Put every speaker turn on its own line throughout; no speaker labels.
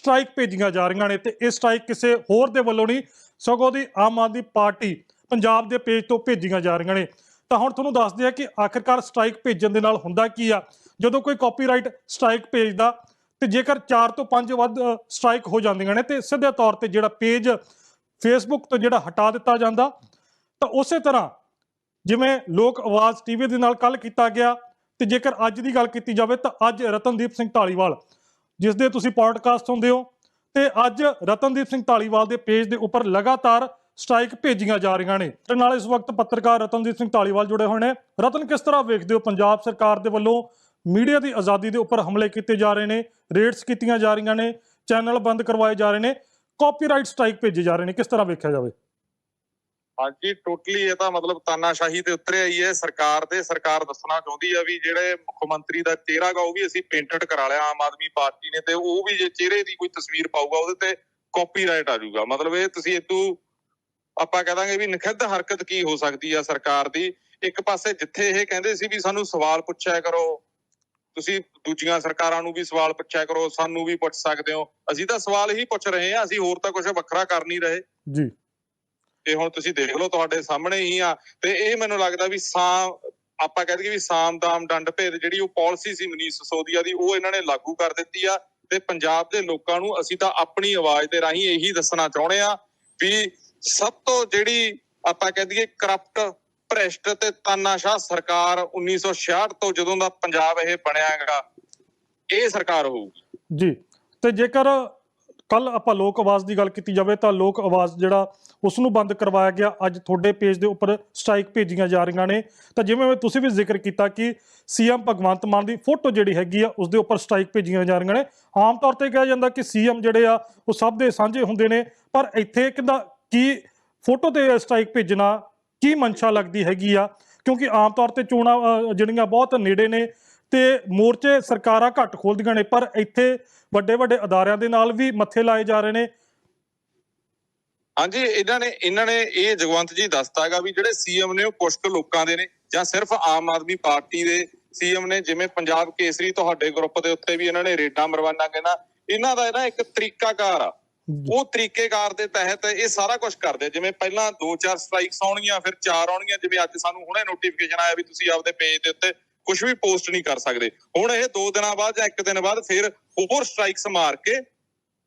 Strike ਭੇਜੀਆਂ ਜਾ ਰਹੀਆਂ ਨੇ ਤੇ ਇਹ ਸਟ੍ਰਾਈਕ ਕਿਸੇ ਹੋਰ ਦੇ ਵੱਲੋਂ ਨਹੀਂ, ਸਗੋਂ ਦੀ ਆਮ ਆਦਮੀ ਪਾਰਟੀ ਪੰਜਾਬ ਦੇ ਪੇਜ ਤੋਂ ਭੇਜੀਆਂ ਜਾ ਰਹੀਆਂ ਨੇ। ਤਾਂ ਹੁਣ ਤੁਹਾਨੂੰ ਦੱਸਦੇ ਆ ਕਿ ਆਖਿਰਕਾਰ ਸਟ੍ਰਾਈਕ ਭੇਜਣ ਦੇ ਨਾਲ ਹੁੰਦਾ ਕੀ ਆ? ਜਦੋਂ ਕੋਈ ਕਾਪੀਰਾਈਟ ਸਟ੍ਰਾਈਕ ਭੇਜਦਾ, ਤੇ ਜੇਕਰ 4 ਤੋਂ 5 ਵੱਧ ਸਟ੍ਰਾਈਕ ਹੋ ਜਾਂਦੀਆਂ ਨੇ, ਤੇ ਸਿੱਧੇ ਤੌਰ ਤੇ ਜਿਹੜਾ ਪੇਜ ਫੇਸਬੁੱਕ ਤੋਂ ਜਿਹੜਾ ਹਟਾ ਦਿੱਤਾ ਜਾਂਦਾ, ਤਾਂ ਉਸੇ ਤਰ੍ਹਾਂ ਜਿਵੇਂ ਲੋਕ ਆਵਾਜ਼ ਟੀਵੀ ਦੇ ਨਾਲ ਕੱਲ ਕੀਤਾ ਗਿਆ, ਤੇ ਜੇਕਰ ਅੱਜ ਦੀ ਗੱਲ ਕੀਤੀ ਜਾਵੇ ਤਾਂ ਅੱਜ ਰਤਨਦੀਪ ਸਿੰਘ ਢਾਲੀਵਾਲ ਜਿਸ ਦੇ ਤੁਸੀਂ ਪੋਡਕਾਸਟ ਹੁੰਦੇ ਹੋ। ਤੇ ਅੱਜ ਰਤਨਦੀਪ ਸਿੰਘ ਢਾਲੀਵਾਲ ਦੇ ਪੇਜ ਦੇ ਉੱਪਰ ਲਗਾਤਾਰ ਸਟ੍ਰਾਈਕ ਭੇਜੀਆਂ ਜਾ ਰਹੀਆਂ ਨੇ। ਤੇ ਨਾਲ ਇਸ ਵਕਤ ਪੱਤਰਕਾਰ ਰਤਨਦੀਪ ਸਿੰਘ ਢਾਲੀਵਾਲ ਜੁੜੇ ਹੋਏ ਨੇ। ਰਤਨ, ਕਿਸ ਤਰ੍ਹਾਂ ਵੇਖਦੇ ਹੋ ਪੰਜਾਬ ਸਰਕਾਰ ਦੇ ਵੱਲੋਂ ਮੀਡੀਆ ਦੀ ਆਜ਼ਾਦੀ ਦੇ ਉੱਪਰ ਹਮਲੇ ਕੀਤੇ ਜਾ ਰਹੇ ਨੇ, ਰੇਡਸ ਕੀਤੀਆਂ ਜਾ ਰਹੀਆਂ ਨੇ, ਚੈਨਲ ਬੰਦ ਕਰਵਾਏ ਜਾ ਰਹੇ ਨੇ ਕਾਪੀਰਾਈਟ ਸਟ੍ਰਾਈਕ ਭੇਜੇ ਜਾ ਰਹੇ ਨੇ, ਕਿਸ ਤਰ੍ਹਾਂ ਵੇਖਿਆ ਜਾਵੇ?
ਹਾਂਜੀ ਟੋਟਲੀ ਇਹ ਤਾਂ ਮਤਲਬ ਤਾਨਾਸ਼ਾਹੀ ਤੇ ਉਤਰਿਆ ਹੀ ਹੈ। ਸਰਕਾਰ ਦੇ, ਸਰਕਾਰ ਦੱਸਣਾ ਚਾਹੁੰਦੀ ਆ ਵੀ ਜਿਹੜੇ ਮੁੱਖ ਮੰਤਰੀ ਦਾ ਚਿਹਰਾ ਗਾ, ਉਹ ਵੀ ਅਸੀਂ ਪੇਂਟਡ ਕਰਾ ਲਿਆ ਆਮ ਆਦਮੀ ਪਾਰਟੀ ਨੇ ਤੇ ਉਹ ਵੀ ਜੇ ਚਿਹਰੇ ਦੀ ਕੋਈ ਤਸਵੀਰ ਪਾਊਗਾ, ਉਹਦੇ ਤੇ ਕਾਪੀਰਾਈਟ ਆ ਜਾਊਗਾ। ਮਤਲਬ ਇਹ ਤੁਸੀਂ ਇਤੂ ਆਪਾਂ ਕਹਿ ਵੀ ਨਖਿੱਧ ਹਰਕਤ ਕੀ ਹੋ ਸਕਦੀ ਆ ਸਰਕਾਰ ਦੀ? ਇੱਕ ਪਾਸੇ ਜਿੱਥੇ ਇਹ ਕਹਿੰਦੇ ਸੀ ਵੀ ਸਾਨੂੰ ਸਵਾਲ ਪੁੱਛਿਆ ਕਰੋ, ਤੁਸੀਂ ਦੂਜੀਆਂ ਸਰਕਾਰਾਂ ਨੂੰ ਵੀ ਸਵਾਲ ਪੁੱਛਿਆ ਕਰੋ, ਸਾਨੂੰ ਵੀ ਪੁੱਛ ਸਕਦੇ ਹੋ। ਅਸੀਂ ਤਾਂ ਸਵਾਲ ਹੀ ਪੁੱਛ ਰਹੇ ਹਾਂ, ਅਸੀਂ ਹੋਰ ਤਾਂ ਕੁਝ ਵੱਖਰਾ ਕਰ ਨਹੀਂ ਰਹੇ।
ਜੀ।
ਤੇ ਹੁਣ ਤੁਸੀਂ ਦੇਖ ਲਓ ਤੁਹਾਡੇ ਸਾਹਮਣੇ ਹੀ ਆ, ਤੇ ਇਹ ਮੈਨੂੰ ਲੱਗਦਾ ਵੀ ਸਾਮ ਆਪਾਂ ਕਹਿ ਦਈਏ ਵੀ ਸਾਮ ਦਾਮ ਡੰਡ ਭੇਦ ਜਿਹੜੀ ਉਹ ਪਾਲਿਸੀ ਸੀ ਮਨੀਸ਼ ਸੋਦੀਆ ਦੀ, ਉਹ ਇਹਨਾਂ ਨੇ ਲਾਗੂ ਕਰ ਦਿੱਤੀ ਆ, ਤੇ ਪੰਜਾਬ ਦੇ ਲੋਕਾਂ ਨੂੰ ਅਸੀਂ ਤਾਂ ਆਪਣੀ ਆਵਾਜ਼ ਦੇ ਰਾਹੀਂ ਇਹੀ ਦੱਸਣਾ ਚਾਹੁੰਦੇ ਆ ਵੀ ਸਭ ਤੋਂ ਜਿਹੜੀ ਆਪਾਂ ਕਹਿ ਦਈਏ ਕਰਪਟ ਭ੍ਰਿਸ਼ਟ ਤੇ ਤਾਨਾਸ਼ਾਹ ਸਰਕਾਰ 1966 ਤੋਂ ਜਦੋਂ ਦਾ ਪੰਜਾਬ ਇਹ ਬਣਿਆ ਹੈਗਾ, ਇਹ ਸਰਕਾਰ ਹੋਊਗੀ।
ਜੀ, ਤੇ ਜੇਕਰ ਕੱਲ ਆਪਾਂ ਲੋਕ ਆਵਾਜ਼ ਦੀ ਗੱਲ ਕੀਤੀ ਜਾਵੇ ਤਾਂ ਲੋਕ ਆਵਾਜ਼ ਜਿਹੜਾ ਉਸ ਨੂੰ ਬੰਦ ਕਰਵਾਇਆ ਗਿਆ। ਅੱਜ ਤੁਹਾਡੇ ਪੇਜ ਦੇ ਉੱਪਰ ਸਟ੍ਰਾਈਕ ਭੇਜੀਆਂ ਜਾ ਰਹੀਆਂ ਨੇ। ਤਾਂ ਜਿਵੇਂ ਤੁਸੀਂ ਵੀ ਜ਼ਿਕਰ ਕੀਤਾ ਕਿ ਸੀਐਮ ਭਗਵੰਤ ਮਾਨ ਦੀ ਫੋਟੋ ਜਿਹੜੀ ਹੈਗੀ ਆ ਉਸ ਦੇ ਉੱਪਰ ਸਟ੍ਰਾਈਕ ਭੇਜੀਆਂ ਜਾ ਰਹੀਆਂ ਨੇ। ਆਮ ਤੌਰ ਤੇ ਕਿਹਾ ਜਾਂਦਾ ਕਿ ਸੀਐਮ ਜਿਹੜੇ ਆ, ਉਹ ਸਭ ਦੇ ਸਾਂਝੇ ਹੁੰਦੇ ਨੇ। ਪਰ ਇੱਥੇ ਕਿੰਦਾ ਕੀ ਫੋਟੋ ਤੇ ਸਟ੍ਰਾਈਕ ਭੇਜਣਾ ਕੀ ਮਨਸ਼ਾ ਲੱਗਦੀ ਹੈਗੀ ਆ? ਕਿਉਂਕਿ ਆਮ ਤੌਰ ਤੇ ਚੋਣਾਂ ਜਿਹੜੀਆਂ ਬਹੁਤ ਨੇੜੇ ਨੇ ਤੇ ਮੋਰਚੇ ਸਰਕਾਰਾਂ ਘੱਟ ਖੋਲਦੀਆਂ ਨੇ ਪਰ ਇੱਥੇ ਵੱਡੇ ਵੱਡੇ ਅਦਾਰਿਆਂ ਦੇ ਨਾਲ ਵੀ ਮੱਥੇ ਲਾਏ ਜਾ ਰਹੇ ਨੇ
ਹਾਂਜੀ ਇਹਨਾਂ ਨੇ ਇਹਨਾਂ ਨੇ ਇਹ ਜਗਵੰਤ ਜੀ ਦੱਸਤਾ ਹੈਗਾ ਵੀ ਜਿਹੜੇ ਸੀਐਮ ਨੇ ਉਹ ਕੁਝ ਕੁ ਲੋਕਾਂ ਦੇ ਨੇ ਜਾਂ ਸਿਰਫ ਆਮ ਆਦਮੀ ਪਾਰਟੀ ਦੇ ਸੀਐਮ ਨੇ ਜਿਵੇਂ ਪੰਜਾਬ ਕੇਸਰੀ ਤੁਹਾਡੇ ਗਰੁੱਪ ਦੇ ਉੱਤੇ ਵੀ ਇਹਨਾਂ ਨੇ ਰੇਡਾਂ ਮਰਵਾਨਾ ਕਹਿੰਦਾ ਇਹਨਾਂ ਦਾ ਨਾ ਇੱਕ ਤਰੀਕਾਕਾਰ ਆ ਉਹ ਤਰੀਕੇਕਾਰ ਦੇ ਤਹਿਤ ਇਹ ਸਾਰਾ ਕੁਝ ਕਰਦੇ। ਜਿਵੇਂ ਪਹਿਲਾਂ ਦੋ ਚਾਰ ਸਟ੍ਰਾਈਕਸ ਆਉਣਗੀਆਂ ਫਿਰ ਚਾਰ ਆਉਣਗੀਆਂ ਜਿਵੇਂ ਅੱਜ ਸਾਨੂੰ ਹੁਣੇ ਨੋਟੀਫਿਕੇਸ਼ਨ ਆਇਆ ਵੀ ਤੁਸੀਂ ਆਪਦੇ ਪੇਜ ਦੇ ਉੱਤੇ ਕੁਝ ਵੀ ਪੋਸਟ ਨਹੀਂ ਕਰ ਸਕਦੇ। ਹੁਣ ਇਹ ਦੋ ਦਿਨਾਂ ਬਾਅਦ ਜਾਂ ਇੱਕ ਦਿਨ ਬਾਅਦ ਫਿਰ ਹੋਰ ਸਟ੍ਰਾਈਕਸ ਮਾਰ ਕੇ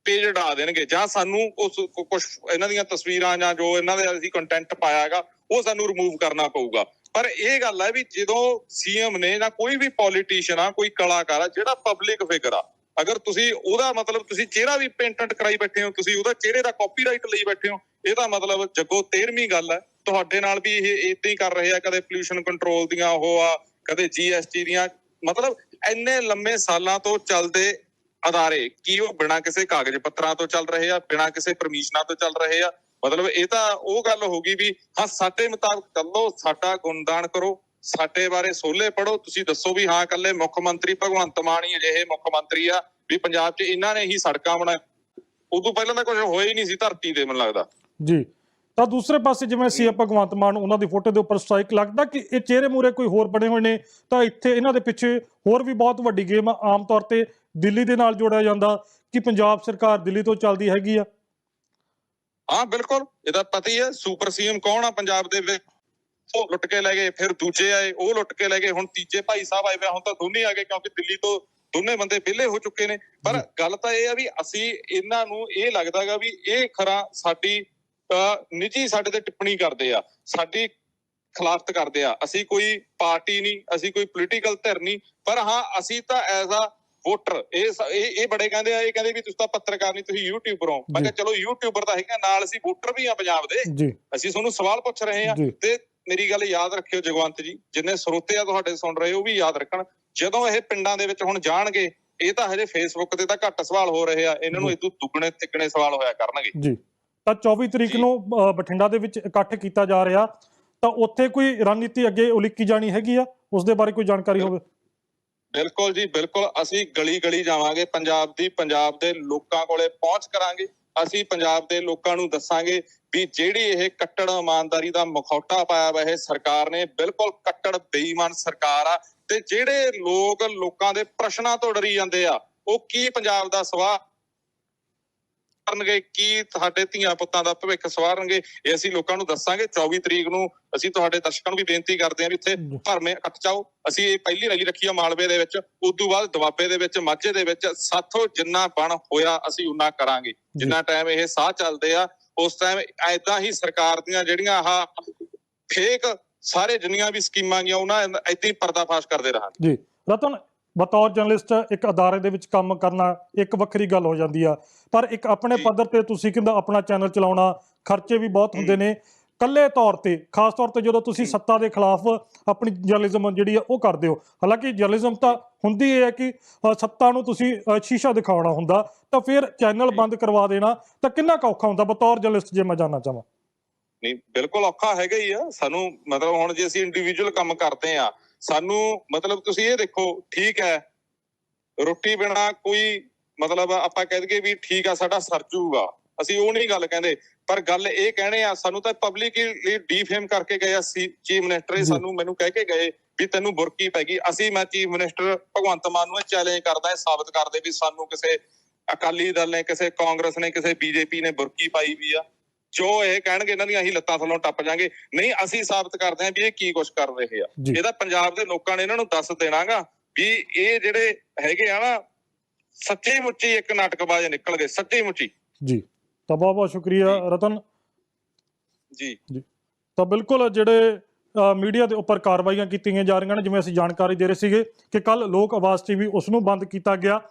ਪੇਜ ਡਾ ਦੇਣਗੇ। ਜਾਂ ਸਾਨੂੰ ਉਸ ਕੁਝ ਇਹਨਾਂ ਦੀਆਂ ਤਸਵੀਰਾਂ ਜਾਂ ਜੋ ਇਹਨਾਂ ਦੇ ਅਸੀਂ ਕੰਟੈਂਟ ਪਾਇਆ ਹੈਗਾ, ਉਹ ਸਾਨੂੰ ਰਿਮੂਵ ਕਰਨਾ ਪਊਗਾ। ਪਰ ਇਹ ਗੱਲ ਹੈ ਵੀ ਜਦੋਂ ਸੀਐਮ ਨੇ ਜਾਂ ਕੋਈ ਵੀ ਪੋਲੀਟੀਸ਼ੀਅਨ ਆ, ਕੋਈ ਕਲਾਕਾਰ ਆ, ਜਿਹੜਾ ਪਬਲਿਕ ਫਿਗਰ ਆ, ਅਗਰ ਤੁਸੀਂ ਉਹਦਾ ਮਤਲਬ ਤੁਸੀਂ ਚਿਹਰਾ ਵੀ ਪੇਂਟੈਂਟ ਕਰਾਈ ਬੈਠੇ ਹੋ, ਤੁਸੀਂ ਉਹਦਾ ਚਿਹਰੇ ਦਾ ਕਾਪੀਰਾਈਟ ਲਈ ਬੈਠੇ ਹੋ, ਇਹਦਾ ਮਤਲਬ ਜੱਗੋ 13ਵੀਂ ਗੱਲ ਹੈ ਤੁਹਾਡੇ ਨਾਲ ਵੀ ਇਹ ਇਦਾਂ ਹੀ ਕਰ ਰਹੇ ਆ, ਕਦੇ ਪੋਲੂਸ਼ਨ ਕੰਟਰੋਲ ਦੀਆਂ ਉਹ ਆ ਕਦੇ ਜੀਐਸਟੀ ਦੀਆਂ, ਮਤਲਬ ਇੰਨੇ ਲੰਮੇ ਸਾਲਾਂ ਤੋਂ ਚੱਲਦੇ ਅਦਾਰੇ, ਕੀ ਉਹ ਬਿਨਾਂ ਕਿਸੇ ਕਾਗਜ਼ ਪੱਤਰਾਂ ਤੋਂ ਚੱਲ ਰਹੇ ਆ, ਬਿਨਾਂ ਕਿਸੇ ਪਰਮਿਸ਼ਨਾਂ ਤੋਂ ਚੱਲ ਰਹੇ ਆ? ਮਤਲਬ ਇਹ ਤਾਂ ਉਹ ਗੱਲ ਹੋ ਗਈ ਵੀ ਹਾਂ, ਸਾਡੇ ਮੁਤਾਬਕ ਚੱਲੋ, ਸਾਡਾ ਗੁਣਦਾਨ ਕਰੋ, ਸਾਡੇ ਬਾਰੇ ਸੋਲੇ ਪੜੋ ਤੁਸੀਂ ਦੱਸੋ ਵੀ ਹਾਂ ਕੱਲੇ ਮੁੱਖ ਮੰਤਰੀ ਭਗਵੰਤ ਮਾਨ ਹੀ ਅਜਿਹੇ ਮੁੱਖ ਮੰਤਰੀ ਆ ਵੀ ਪੰਜਾਬ 'ਚ ਇਹਨਾਂ ਨੇ ਹੀ ਸੜਕਾਂ ਬਣਾ ਉਦੋਂ ਪਹਿਲਾਂ ਤਾਂ ਕੁਝ ਹੋਇਆ ਹੀ ਨਹੀਂ ਸੀ ਧਰਤੀ ਤੇ, ਮੈਨੂੰ ਲੱਗਦਾ।
ਜੀ। ਤਾਂ ਦੂਸਰੇ ਪਾਸੇ ਜਿਵੇਂ ਸੀ ਭਗਵੰਤ ਮਾਨ ਉਹਨਾਂ ਦੀ ਫੋਟੋ ਦੇ ਉੱਪਰ ਸਟ੍ਰਾਈਕ ਲੱਗਦਾ ਕਿ ਇਹ ਚਿਹਰੇ ਮੂਰੇ ਕੋਈ ਹੋਰ ਬਣੇ ਹੋਏ ਨੇ ਤਾਂ ਇੱਥੇ ਇਹਨਾਂ ਦੇ ਪਿੱਛੇ ਹੋਰ ਵੀ ਬਹੁਤ ਵੱਡੀ ਗੇਮ ਆ ਆਮ ਤੌਰ ਤੇ ਦਿੱਲੀ ਦੇ ਨਾਲ ਜੋੜਿਆ ਜਾਂਦਾ ਕਿ ਪੰਜਾਬ ਸਰਕਾਰ ਦਿੱਲੀ ਤੋਂ ਚੱਲਦੀ ਹੈਗੀ ਆ।
ਹਾਂ ਬਿਲਕੁਲ। ਇਹਦਾ ਪਤਾ ਹੀ ਹੈ ਸੁਪਰ ਸੀਐਮ ਕੌਣ ਆ ਪੰਜਾਬ ਦੇ ਵਿੱਚ? ਉਹ ਲੁੱਟ ਕੇ ਲੈ ਗਏ ਫਿਰ ਦੂਜੇ ਆਏ ਉਹ ਲੁੱਟ ਕੇ ਲੈ ਗਏ ਹੁਣ ਤੀਜੇ ਭਾਈ ਸਾਹਿਬ ਆਏ ਵੇ ਹੁਣ ਤਾਂ ਦੋਨੇ ਆ ਗਏ ਕਿਉਂਕਿ ਦਿੱਲੀ ਤੋਂ ਦੋਨੇ ਬੰਦੇ ਵਿਹਲੇ ਹੋ ਚੁੱਕੇ ਨੇ। ਪਰ ਗੱਲ ਤਾਂ ਇਹ ਆ ਵੀ ਅਸੀਂ ਇਹਨਾਂ ਨੂੰ ਇਹ ਲੱਗਦਾਗਾ ਵੀ ਇਹ ਖਰਾ ਸਾਡੀ ਨਿੱਜੀ ਸਾਡੇ ਤੇ ਟਿੱਪਣੀ ਕਰਦੇ ਆ ਸਾਡੀ ਖਿਲਾਫਤ ਕਰਦੇ ਆ। ਅਸੀਂ ਕੋਈ ਪਾਰਟੀ ਨਹੀਂ ਅਸੀਂ ਕੋਈ ਪੋਲੀਟੀਕਲ ਧਿਰ ਨਹੀਂ ਪਰ ਹਾਂ ਅਸੀਂ ਤਾਂ ਐਜ਼ ਆ ਵੋਟਰ ਇਹ ਇਹ ਇਹ ਬੜੇ ਕਹਿੰਦੇ ਆ ਇਹ ਕਹਿੰਦੇ ਵੀ ਤੁਸੀਂ ਤਾਂ ਪੱਤਰਕਾਰ ਨਹੀਂ ਤੁਸੀਂ ਯੂਟਿਊਬਰ ਹੋ ਮੈਂ। ਕਿਹਾ ਚਲੋ ਯੂਟਿਊਬਰ ਤਾਂ ਹੈਗਾ ਨਾਲ ਅਸੀਂ ਵੋਟਰ ਵੀ ਆ ਪੰਜਾਬ ਦੇ। ਅਸੀਂ ਤੁਹਾਨੂੰ ਸਵਾਲ ਪੁੱਛ ਰਹੇ
ਜੀ।
ਤੇ ਮੇਰੀ ਗੱਲ ਯਾਦ ਰੱਖਿਓ ਜਗਵੰਤ ਜੀ ਜਿੰਨੇ ਸਰੋਤੇ ਆ ਤੁਹਾਡੇ ਸੁਣ ਰਹੇ ਉਹ ਵੀ ਯਾਦ ਰੱਖਣ। ਜਦੋਂ ਇਹ ਪਿੰਡਾਂ ਦੇ ਵਿੱਚ ਹੁਣ ਜਾਣਗੇ ਇਹ ਤਾਂ ਹਜੇ ਫੇਸਬੁੱਕ ਤੇ ਤਾਂ ਘੱਟ ਸਵਾਲ ਹੋ ਰਹੇ ਆ ਇਹਨਾਂ ਨੂੰ। ਇਦੋਂ ਦੁੱਗਣੇ ਤਿੱਗਣੇ ਸਵਾਲ ਹੋਇਆ ਕਰਨਗੇ।
ਜੀ। ਤਾਂ 24 ਤਰੀਕ। ਨੂੰ ਬਠਿੰਡਾ ਦੇ ਵਿੱਚ ਇਕੱਠ ਕੀਤਾ ਜਾ ਰਿਹਾ। ਤਾਂ ਉੱਥੇ ਕੋਈ ਰਣਨੀਤੀ ਅੱਗੇ ਉਲੀਕੀ ਜਾਣੀ ਹੈਗੀ ਆ? ਉਸ ਦੇ ਬਾਰੇ ਕੋਈ ਜਾਣਕਾਰੀ ਹੋਵੇ।
ਬਿਲਕੁਲ ਜੀ ਬਿਲਕੁਲ। ਅਸੀਂ ਗਲੀ ਗਲੀ ਜਾਵਾਂਗੇ। ਪੰਜਾਬ ਦੀ ਪੰਜਾਬ ਦੇ ਲੋਕਾਂ ਕੋਲੇ ਪਹੁੰਚ ਕਰਾਂਗੇ। ਅਸੀਂ ਪੰਜਾਬ ਦੇ ਲੋਕਾਂ ਨੂੰ ਦੱਸਾਂਗੇ ਵੀ ਜਿਹੜੀ ਇਹ ਕੱਟੜ ਇਮਾਨਦਾਰੀ ਦਾ ਮੁਖੌਟਾ ਪਾਇਆ ਵਾ ਇਹ ਸਰਕਾਰ ਨੇ ਬਿਲਕੁਲ ਕੱਟੜ ਬੇਈਮਾਨ ਸਰਕਾਰ ਆ। ਤੇ ਜਿਹੜੇ ਲੋਕ ਲੋਕਾਂ ਦੇ ਪ੍ਰਸ਼ਨਾਂ ਤੋਂ ਡਰੀ ਜਾਂਦੇ ਆ ਉਹ ਕੀ ਪੰਜਾਬ ਦਾ ਸਵਾਹ? ਕਰਨਗੇ ਕੀ ਤੁਹਾਡੇ ਧੀਆਂ ਪੁੱਤਾਂ ਦਾ ਭਵਿੱਖ ਸਵਾਰਨਗੇ ਇਹ ਅਸੀਂ ਲੋਕਾਂ ਨੂੰ ਦੱਸਾਂਗੇ। 24 ਤਰੀਕ ਨੂੰ ਅਸੀਂ ਤੁਹਾਡੇ ਦਰਸ਼ਕਾਂ ਨੂੰ ਵੀ ਬੇਨਤੀ ਕਰਦੇ ਹਾਂ ਵੀ ਇੱਥੇ
ਜੀ।
ਭਰਵੇਂ ਇਕੱਠ ਚਾਓ ਅਸੀਂ ਇਹ ਪਹਿਲੀ ਰੈਲੀ ਰੱਖੀ ਆ ਮਾਲਵੇ ਦੇ ਵਿੱਚ ਉਸ ਤੋਂ ਬਾਅਦ ਦੁਆਬੇ ਦੇ ਵਿੱਚ ਮਾਝੇ ਦੇ ਵਿੱਚ ਸਾਥੋਂ ਜਿੰਨਾ ਬਣ ਹੋਇਆ ਅਸੀਂ ਉਨਾ ਕਰਾਂਗੇ। ਜਿੰਨਾ ਟਾਈਮ ਇਹ ਸਾਹ ਚੱਲਦੇ ਆ ਉਸ ਟਾਈਮ ਐਦਾਂ ਹੀ ਸਰਕਾਰ ਦੀਆਂ ਜਿਹੜੀਆਂ ਆਹ ਫੇਕ ਸਾਰੇ ਜਿੰਨੀਆਂ ਵੀ ਸਕੀਮਾਂ ਗਈਆਂ ਉਹਨਾਂ ਏਦਾਂ ਹੀ ਪਰਦਾਫਾਸ਼ ਕਰਦੇ ਰਹਾਂਗੇ
ਜੀ। ਰਤਨ ਬਤੌਰ ਜਰਨਲਿਸਟ ਇੱਕ ਅਦਾਰੇ ਦੇ ਵਿੱਚ ਕੰਮ ਕਰਨਾ ਇੱਕ ਵੱਖਰੀ ਗੱਲ ਹੋ ਜਾਂਦੀ ਆ। ਪਰ ਇੱਕ ਆਪਣੇ। ਪੱਧਰ ਤੇ ਤੁਸੀਂ ਕਹਿੰਦਾ ਆਪਣਾ ਚੈਨਲ ਚਲਾਉਣਾ ਖਰਚੇ ਵੀ ਬਹੁਤ ਹੁੰਦੇ ਨੇ। ਕੱਲੇ ਤੌਰ ਤੇ ਖਾਸ ਤੌਰ ਤੇ ਜਦੋਂ ਤੁਸੀਂ। ਸੱਤਾ ਦੇ ਖਿਲਾਫ ਆਪਣੀ ਜਰਨਲਿਜ਼ਮ ਜਿਹੜੀ ਆ ਉਹ ਕਰਦੇ ਹੋ। ਹਾਲਾਂਕਿ ਜਰਨਲਿਜ਼ਮ ਤਾਂ ਹੁੰਦੀ ਇਹ ਹੈ ਕਿ ਸੱਤਾ ਨੂੰ ਤੁਸੀਂ ਸ਼ੀਸ਼ਾ ਦਿਖਾਉਣਾ ਹੁੰਦਾ ਤਾਂ ਫਿਰ ਚੈਨਲ। ਬੰਦ ਕਰਵਾ ਦੇਣਾ ਤਾਂ ਕਿੰਨਾ ਕੁ ਔਖਾ ਹੁੰਦਾ? ਬਤੌਰ ਜਰਨਲਿਸਟ ਜੇ ਮੈਂ ਜਾਨਣਾ ਚਾਹਾਂ।
ਨਹੀਂ ਬਿਲਕੁਲ ਔਖਾ ਹੈਗਾ ਹੀ ਆ। ਸਾਨੂੰ ਮਤਲਬ ਹੁਣ ਜੇ ਅਸੀਂ ਇੰਡੀਵਿਜੂਅਲ ਕੰਮ ਕਰਦੇ ਆ ਸਾਨੂੰ ਮਤਲਬ ਤੁਸੀਂ ਇਹ ਦੇਖੋ ਠੀਕ ਹੈ ਰੋਟੀ ਬਿਨਾ ਕੋਈ ਮਤਲਬ ਆਪਾਂ ਕਹਿ ਦਈਏ ਵੀ ਠੀਕ ਆ ਸਾਡਾ ਸਰ ਜੂਗਾ। ਅਸੀਂ ਉਹ ਨਹੀਂ ਗੱਲ ਕਹਿੰਦੇ ਪਰ ਗੱਲ ਇਹ ਕਹਿਣੇ ਆ ਸਾਨੂੰ ਤਾਂ ਪਬਲਿਕਲੀ ਡੀਫੇਮ ਕਰਕੇ ਗਏ ਆ ਚੀਫ ਮਿਨਿਸਟਰ। ਸਾਨੂੰ ਮੈਨੂੰ ਕਹਿ ਕੇ ਗਏ ਵੀ ਤੈਨੂੰ ਬੁਰਕੀ ਪੈ ਗਈ। ਅਸੀਂ ਮੈਂ ਚੀਫ ਮਿਨਿਸਟਰ ਭਗਵੰਤ ਮਾਨ ਨੂੰ ਚੈਲੰਜ ਕਰਦਾ ਇਹ ਸਾਬਤ ਕਰਦੇ ਵੀ ਸਾਨੂੰ ਕਿਸੇ ਅਕਾਲੀ ਦਲ ਨੇ ਕਿਸੇ ਕਾਂਗਰਸ ਨੇ ਕਿਸੇ ਬੀਜੇਪੀ ਨੇ ਬੁਰਕੀ ਪਾਈ ਵੀ ਆ। ਜੋ ਇਹ ਕਹਿਣਗੇ ਇਹਨਾਂ ਦੀਆਂ ਅਸੀਂ ਲੱਤਾਂ ਥੱਲੋਂ ਟੱਪ ਜਾਾਂਗੇ। ਨਹੀਂ ਅਸੀਂ ਸਾਬਤ ਕਰਦੇ ਹਾਂ ਵੀ ਇਹ ਕੀ ਕੁਛ ਕਰ ਰਹੇ ਆ।
ਜੀ।
ਇਹਦਾ ਪੰਜਾਬ ਦੇ ਲੋਕਾਂ ਨੇ ਇਹਨਾਂ ਨੂੰ ਦੱਸ ਦੇਣਾਗਾ ਵੀ ਇਹ ਜਿਹੜੇ ਹੈਗੇ ਆ ਨਾ ਸੱਚੀ ਮੁੱਚੀ ਇੱਕ ਨਾਟਕਬਾਜ਼ ਨਿਕਲ ਗਏ ਸੱਚੀ ਮੁੱਚੀ
ਜੀ। ਤਾਂ ਬਹੁਤ ਬਹੁਤ ਸ਼ੁਕਰੀਆ
ਜੀ।
ਰਤਨ।
ਜੀ।
ਤਾਂ ਬਿਲਕੁਲ ਜਿਹੜੇ ਮੀਡੀਆ ਦੇ ਉੱਪਰ ਕਾਰਵਾਈਆਂ ਕੀਤੀਆਂ ਜਾ ਰਹੀਆਂ ਨੇ ਜਿਵੇਂ ਅਸੀਂ ਜਾਣਕਾਰੀ ਦੇ ਰਹੇ ਸੀਗੇ ਕਿ ਕੱਲ ਲੋਕ ਆਵਾਜ਼ ਟੀਵੀ ਉਸ ਨੂੰ ਬੰਦ ਕੀਤਾ ਗਿਆ।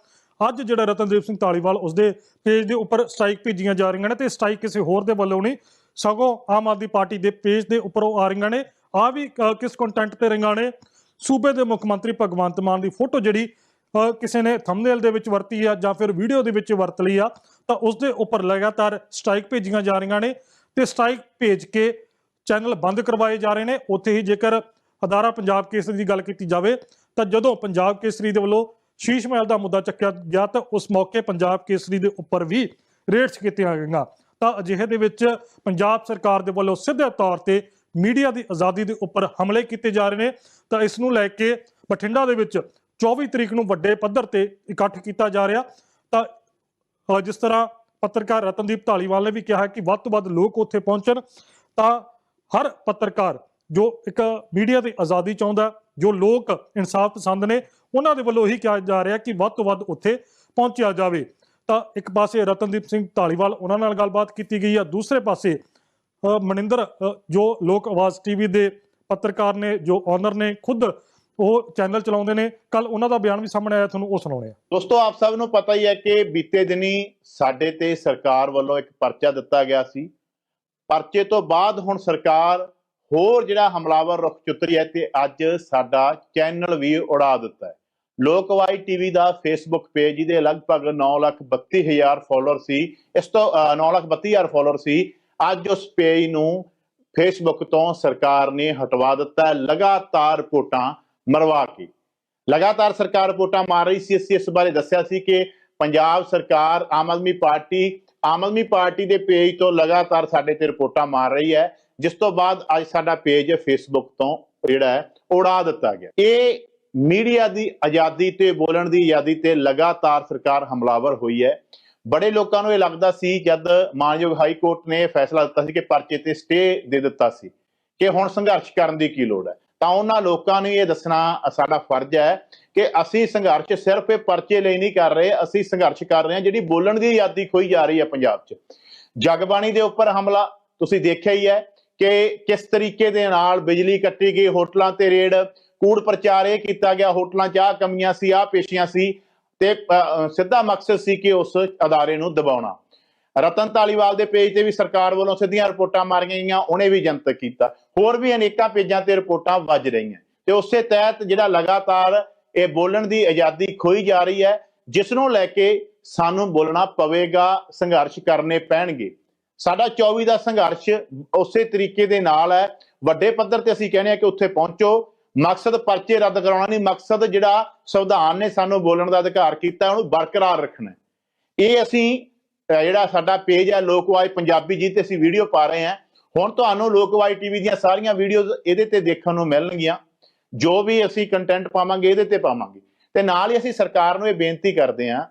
ਅੱਜ ਜਿਹੜਾ ਰਤਨਦੀਪ ਸਿੰਘ ਧਾਲੀਵਾਲ ਉਸਦੇ ਪੇਜ ਦੇ ਉੱਪਰ ਸਟ੍ਰਾਈਕ ਭੇਜੀਆਂ ਜਾ ਰਹੀਆਂ ਨੇ ਤੇ ਸਟ੍ਰਾਈਕ ਕਿਸੇ ਹੋਰ ਦੇ ਵੱਲੋਂ ਨਹੀਂ, ਸਗੋਂ ਆਮ ਆਦਮੀ ਪਾਰਟੀ ਦੇ ਪੇਜ ਦੇ ਉੱਪਰ ਉਹ ਆ ਰਹੀਆਂ ਨੇ। ਆ ਵੀ ਕਿਸ ਕੰਟੈਂਟ ਤੇ ਰਹੀਆਂ ਨੇ? ਸੂਬੇ ਦੇ ਮੁੱਖ ਮੰਤਰੀ ਭਗਵੰਤ ਮਾਨ ਦੀ ਫੋਟੋ ਜਿਹੜੀ ਕਿਸੇ ਨੇ ਥੰਬਨੇਲ ਦੇ ਵਿੱਚ ਵਰਤੀ ਆ ਜਾਂ ਫਿਰ ਵੀਡੀਓ ਦੇ ਵਿੱਚ ਵਰਤ ਲਈ ਆ, ਤਾਂ ਉਸ ਦੇ ਉੱਪਰ ਲਗਾਤਾਰ ਸਟ੍ਰਾਈਕ ਭੇਜੀਆਂ ਜਾ ਰਹੀਆਂ ਨੇ ਤੇ ਸਟ੍ਰਾਈਕ ਭੇਜ ਕੇ ਚੈਨਲ ਬੰਦ ਕਰਵਾਏ ਜਾ ਰਹੇ ਨੇ। ਉੱਥੇ ਹੀ ਜੇਕਰ ਅਦਾਰਾ ਪੰਜਾਬ ਕੇਸਰੀ ਦੀ ਗੱਲ ਕੀਤੀ ਜਾਵੇ, ਤਾਂ ਜਦੋਂ ਪੰਜਾਬ ਕੇਸਰੀ ਦੇ ਵੱਲੋਂ ਸ਼ੀਸ਼ ਮਹਿਲ ਦਾ ਮੁੱਦਾ ਚੱਕਿਆ ਗਿਆ ਤਾਂ ਉਸ ਮੌਕੇ ਪੰਜਾਬ ਕੇਸਰੀ ਦੇ ਉੱਪਰ ਵੀ ਰੇਟਸ ਕੀਤੀਆਂ ਗਈਆਂ। ਤਾਂ ਅਜਿਹੇ ਦੇ ਵਿੱਚ ਪੰਜਾਬ ਸਰਕਾਰ ਦੇ ਵੱਲੋਂ ਸਿੱਧੇ ਤੌਰ ਤੇ ਮੀਡੀਆ ਦੀ ਆਜ਼ਾਦੀ ਦੇ ਉੱਪਰ ਹਮਲੇ ਕੀਤੇ ਜਾ ਰਹੇ ਨੇ। ਤਾਂ ਇਸ ਨੂੰ ਲੈ ਕੇ ਬਠਿੰਡਾ ਦੇ ਵਿੱਚ 24 ਤਰੀਕ ਨੂੰ ਵੱਡੇ ਪੱਧਰ ਤੇ ਇਕੱਠ ਕੀਤਾ ਜਾ ਰਿਹਾ। ਤਾਂ ਜਿਸ ਤਰ੍ਹਾਂ ਪੱਤਰਕਾਰ ਰਤਨਦੀਪ ਢਾਲੀਵਾਲ ਨੇ ਵੀ ਕਿਹਾ ਕਿ ਵੱਧ ਤੋਂ ਵੱਧ ਲੋਕ ਉੱਥੇ ਪਹੁੰਚਣ, ਤਾਂ ਹਰ ਪੱਤਰਕਾਰ ਜੋ ਇੱਕ ਮੀਡੀਆ ਦੀ ਆਜ਼ਾਦੀ ਚਾਹੁੰਦਾ, ਜੋ ਲੋਕ ਇਨਸਾਫ ਪਸੰਦ ਨੇ ਉਹਨਾਂ ਦੇ ਵੱਲੋਂ ਇਹੀ ਕਿਹਾ ਜਾ ਰਿਹਾ ਕਿ ਵੱਧ ਤੋਂ ਵੱਧ ਉੱਥੇ ਪਹੁੰਚਿਆ ਜਾਵੇ। ਤਾਂ ਇੱਕ ਪਾਸੇ ਰਤਨਦੀਪ ਸਿੰਘ ਢਾਲੀਵਾਲ ਉਹਨਾਂ ਨਾਲ ਗੱਲਬਾਤ ਕੀਤੀ ਗਈ ਆ ਦੂਸਰੇ ਪਾਸੇ ਮਨਿੰਦਰ ਜੋ ਲੋਕ ਆਵਾਜ਼ ਟੀਵੀ ਦੇ ਪੱਤਰਕਾਰ ਨੇ, ਜੋ ਓਨਰ ਨੇ, ਖੁਦ ਉਹ ਚੈਨਲ ਚਲਾਉਂਦੇ ਨੇ ਕੱਲ ਉਹਨਾਂ ਦਾ ਬਿਆਨ ਵੀ ਸਾਹਮਣੇ ਆਇਆ, ਤੁਹਾਨੂੰ ਉਹ ਸੁਣਾਉਣੇ ਆ
ਦੋਸਤੋ, ਆਪ ਸਭ ਨੂੰ ਪਤਾ ਹੀ ਹੈ ਕਿ ਬੀਤੇ ਦਿਨੀ ਸਾਡੇ ਤੇ ਸਰਕਾਰ ਵੱਲੋਂ ਇੱਕ ਪਰਚਾ ਦਿੱਤਾ ਗਿਆ ਸੀ। ਪਰਚੇ ਤੋਂ ਬਾਅਦ ਹੁਣ ਸਰਕਾਰ ਹੋਰ ਜਿਹੜਾ ਹਮਲਾਵਰ ਰੁਖ ਚੁੱਤਰੀ ਹੈ ਤੇ ਅੱਜ ਸਾਡਾ ਚੈਨਲ ਵੀ ਉਡਾ ਦਿੱਤਾ ਹੈ। ਲੋਕਵਾਈ ਟੀਵੀ ਦਾ ਫੇਸਬੁੱਕ ਪੇਜ ਜਿਹਦੇ ਲਗਭਗ 932000 ਫਾਲੋਅਰ ਸੀ, ਇਸ ਤੋਂ 932000 ਫਾਲੋਅਰ ਸੀ, ਅੱਜ ਉਸ ਪੇਜ ਨੂੰ ਫੇਸਬੁੱਕ ਤੋਂ ਸਰਕਾਰ ਨੇ ਹਟਵਾ ਦਿੱਤਾ, ਲਗਾਤਾਰ ਰਿਪੋਰਟਾਂ ਮਰਵਾ ਕੇ। ਲਗਾਤਾਰ ਸਰਕਾਰ ਰਿਪੋਰਟਾਂ ਮਾਰ ਰਹੀ ਸੀ, ਅਸੀਂ ਇਸ ਬਾਰੇ ਦੱਸਿਆ ਸੀ ਕਿ ਪੰਜਾਬ ਸਰਕਾਰ ਆਮ ਆਦਮੀ ਪਾਰਟੀ, ਆਮ ਆਦਮੀ ਪਾਰਟੀ ਦੇ ਪੇਜ ਤੋਂ ਲਗਾਤਾਰ ਸਾਡੇ ਤੇ ਰਿਪੋਰਟਾਂ ਮਾਰ ਰਹੀ ਹੈ, ਜਿਸ ਤੋਂ ਬਾਅਦ ਅੱਜ ਸਾਡਾ ਪੇਜ ਫੇਸਬੁੱਕ ਤੋਂ ਜਿਹੜਾ ਹੈ, ਉਡਾ ਦਿੱਤਾ ਗਿਆ। ਇਹ ਮੀਡੀਆ ਦੀ ਆਜ਼ਾਦੀ ਤੇ ਬੋਲਣ ਦੀ ਆਜ਼ਾਦੀ ਤੇ ਲਗਾਤਾਰ ਸਰਕਾਰ ਹਮਲਾਵਰ ਹੋਈ ਹੈ। ਬੜੇ ਲੋਕਾਂ ਨੂੰ ਇਹ ਲੱਗਦਾ ਸੀ ਜਦ ਮਾਨਯੋਗ ਹਾਈ ਕੋਰਟ ਨੇ ਫੈਸਲਾ ਦਿੱਤਾ ਸੀ ਕਿ ਪਰਚੇ ਤੇ ਸਟੇ ਦੇ ਦਿੱਤਾ ਸੀ ਕਿ ਹੁਣ ਸੰਘਰਸ਼ ਕਰਨ ਦੀ ਕੀ ਲੋੜ ਹੈ। ਤਾਂ ਉਹਨਾਂ ਲੋਕਾਂ ਨੂੰ ਇਹ ਦੱਸਣਾ ਸਾਡਾ ਫਰਜ਼ ਹੈ ਕਿ ਅਸੀਂ ਸੰਘਰਸ਼ ਸਿਰਫ ਇਹ ਪਰਚੇ ਲਈ ਨਹੀਂ ਕਰ ਰਹੇ, ਅਸੀਂ ਸੰਘਰਸ਼ ਕਰ ਰਹੇ ਹਾਂ, ਜਿਹੜੀ ਬੋਲਣ ਦੀ ਆਜ਼ਾਦੀ ਖੋਈ ਜਾ ਰਹੀ ਹੈ ਪੰਜਾਬ 'ਚ। ਜਗਬਾਣੀ ਦੇ ਉੱਪਰ ਹਮਲਾ, ਤੁਸੀਂ ਦੇਖਿਆ ਹੀ ਹੈ ਕਿ ਕਿਸ ਤਰੀਕੇ ਦੇ ਨਾਲ ਬਿਜਲੀ ਕੱਟੀ ਗਈ, ਹੋਟਲਾਂ ਤੇ ਰੇਡ ਕੂੜ ਪ੍ਰਚਾਰ ਇਹ ਕੀਤਾ ਗਿਆ, ਹੋਟਲਾਂ 'ਚ ਆਹ ਕਮੀਆਂ ਸੀ, ਆਹ ਪੇਸ਼ੀਆਂ ਸੀ ਤੇ ਸਿੱਧਾ ਮਕਸਦ ਸੀ ਕਿ ਉਸ ਅਦਾਰੇ ਨੂੰ ਦਬਾਉਣਾ। ਰਤਨ ਤਾਲੀਵਾਲ ਦੇ ਪੇਜ ਤੇ ਵੀ ਸਰਕਾਰ ਵੱਲੋਂ ਸਿੱਧੀਆਂ ਰਿਪੋਰਟਾਂ ਮਾਰੀਆਂ ਗਈਆਂ, ਉਹਨੇ ਵੀ ਜਨਤਕ ਕੀਤਾ। ਹੋਰ ਵੀ ਅਨੇਕਾਂ ਪੇਜਾਂ ਤੇ ਰਿਪੋਰਟਾਂ ਵੱਜ ਰਹੀਆਂ। ਤੇ ਉਸੇ ਤਹਿਤ ਜਿਹੜਾ ਲਗਾਤਾਰ ਇਹ ਬੋਲਣ ਦੀ ਆਜ਼ਾਦੀ ਖੋਈ ਜਾ ਰਹੀ ਹੈ, ਜਿਸ ਨੂੰ ਲੈ ਕੇ ਸਾਨੂੰ ਬੋਲਣਾ ਪਵੇਗਾ, ਸੰਘਰਸ਼ ਕਰਨੇ ਪੈਣਗੇ। ਸਾਡਾ 24 ਦਾ ਸੰਘਰਸ਼ ਉਸੇ ਤਰੀਕੇ ਦੇ ਨਾਲ ਹੈ। ਵੱਡੇ ਪੱਧਰ ਤੇ ਅਸੀਂ ਕਹਿੰਦੇ ਆ ਕਿ ਉੱਥੇ ਪਹੁੰਚੋ ਮਕਸਦ ਪਰਚੇ ਰੱਦ ਕਰਾਉਣਾ ਨਹੀਂ, ਮਕਸਦ ਜਿਹੜਾ ਸੰਵਿਧਾਨ ਨੇ ਸਾਨੂੰ ਬੋਲਣ ਦਾ ਅਧਿਕਾਰ ਕੀਤਾ, ਉਹਨੂੰ ਬਰਕਰਾਰ ਰੱਖਣਾ ਇਹ ਅਸੀਂ ਜਿਹੜਾ ਸਾਡਾ ਪੇਜ ਹੈ, ਲੋਕਵਾਈ ਪੰਜਾਬੀ ਜੀ ਤੇ ਅਸੀਂ ਵੀਡੀਓ ਪਾ ਰਹੇ ਹਾਂ, ਹੁਣ ਤੁਹਾਨੂੰ ਲੋਕਵਾਈ ਟੀਵੀ ਦੀਆਂ ਸਾਰੀਆਂ ਵੀਡੀਓਜ਼ ਇਹਦੇ ਤੇ ਦੇਖਣ ਨੂੰ ਮਿਲਣਗੀਆਂ। ਜੋ ਵੀ ਅਸੀਂ ਕੰਟੈਂਟ ਪਾਵਾਂਗੇ, ਇਹਦੇ ਤੇ ਪਾਵਾਂਗੇ। ਤੇ ਨਾਲ ਹੀ ਅਸੀਂ ਸਰਕਾਰ ਨੂੰ ਇਹ ਬੇਨਤੀ ਕਰਦੇ ਹਾਂ